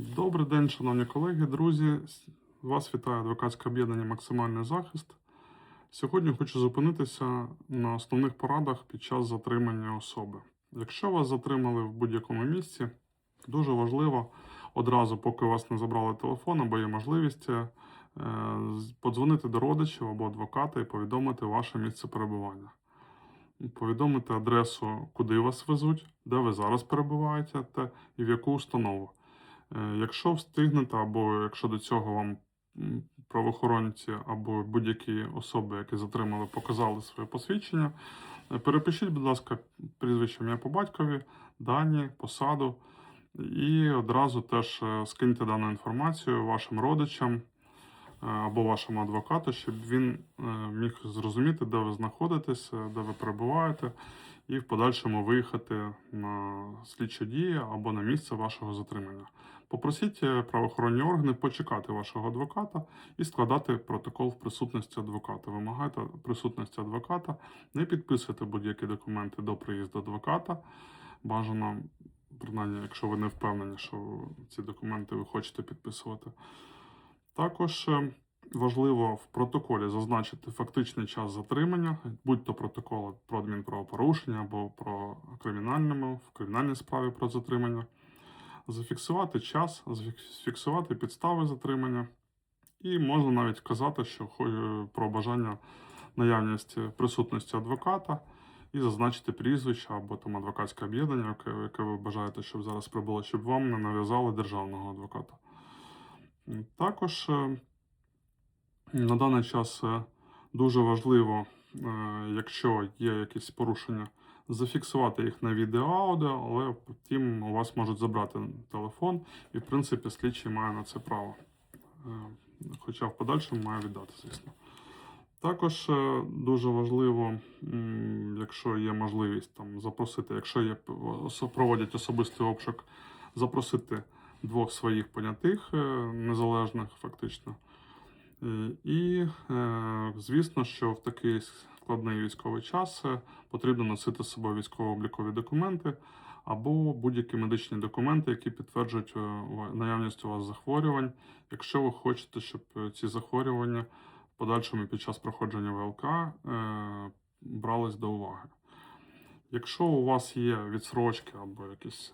Добрий день, шановні колеги, друзі. Вас вітає адвокатське об'єднання Максимальний захист. Сьогодні хочу зупинитися на основних порадах під час затримання особи. Якщо вас затримали в будь-якому місці, дуже важливо одразу, поки вас не забрали телефон, або є можливість е, подзвонити до родичів або адвоката і повідомити ваше місце перебування. Повідомити адресу, куди вас везуть, де ви зараз перебуваєте та і в яку установу. Е, Якщо встигнете, або якщо до цього вам правоохоронці або будь-які особи, які затримали, показали своє посвідчення, е, перепишіть, будь ласка, прізвище ім'я по батькові, дані, посаду, і одразу теж е, скиньте дану інформацію вашим родичам або вашому адвокату, щоб він міг зрозуміти, де ви знаходитесь, де ви перебуваєте, і в подальшому виїхати на слідчі дії або на місце вашого затримання. Попросіть е, правоохоронні органи почекати вашого адвоката і складати протокол в присутності адвоката. Вимагайте присутності адвоката, не підписуйте будь-які документи до приїзду адвоката. Бажано, принаймні, якщо ви не впевнені, що ці документи ви хочете підписувати. Також е, важливо в протоколі зазначити фактичний час затримання, будь-то протокол про адмінправопорушення або про кримінальному, в кримінальній справі про затримання зафіксувати час, зафіксувати підстави затримання, і можна навіть вказати, що про бажання наявність присутності адвоката і зазначити прізвище або там адвокатське об'єднання, яке, яке ви бажаєте, щоб зараз прибуло, щоб вам не нав'язали державного адвоката. Також е, на даний час е, дуже важливо, е, якщо є якісь порушення, зафіксувати їх на відео аудіо, але втім у вас можуть забрати телефон, і в принципі слідчий має на це право. Е, Хоча в подальшому має віддати, звісно. Також е, дуже важливо, якщо є можливість там запросити, якщо є проводять особистий обшук, запросити двох своїх понятих е, незалежних, фактично. І, звісно, що в такий складний військовий час е, потрібно носити з собою військово-облікові документи або будь-які медичні документи, які підтверджують е, наявність у вас захворювань, якщо ви хочете, щоб е, ці захворювання в подальшому під час проходження ВЛК брались до уваги. Якщо у вас є відсрочки або якісь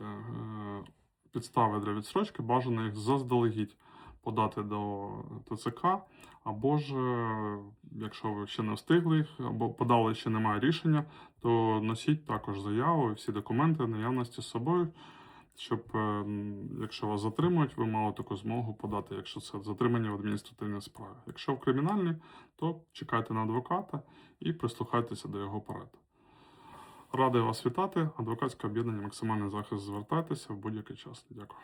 підстави для відсрочки, бажано їх заздалегідь подати до ТЦК, або ж, е, якщо ви ще не встигли їх, або подали ще немає рішення, то носіть також заяву і всі документи наявності з собою, щоб, е, якщо вас затримують, ви мали таку змогу подати, якщо це затримання в адміністративній справі. Якщо в кримінальній, то чекайте на адвоката і прислухайтеся до його порад. Радий вас вітати. Адвокатське об'єднання Максимальний захист. Звертайтеся в будь-який час. Дякую.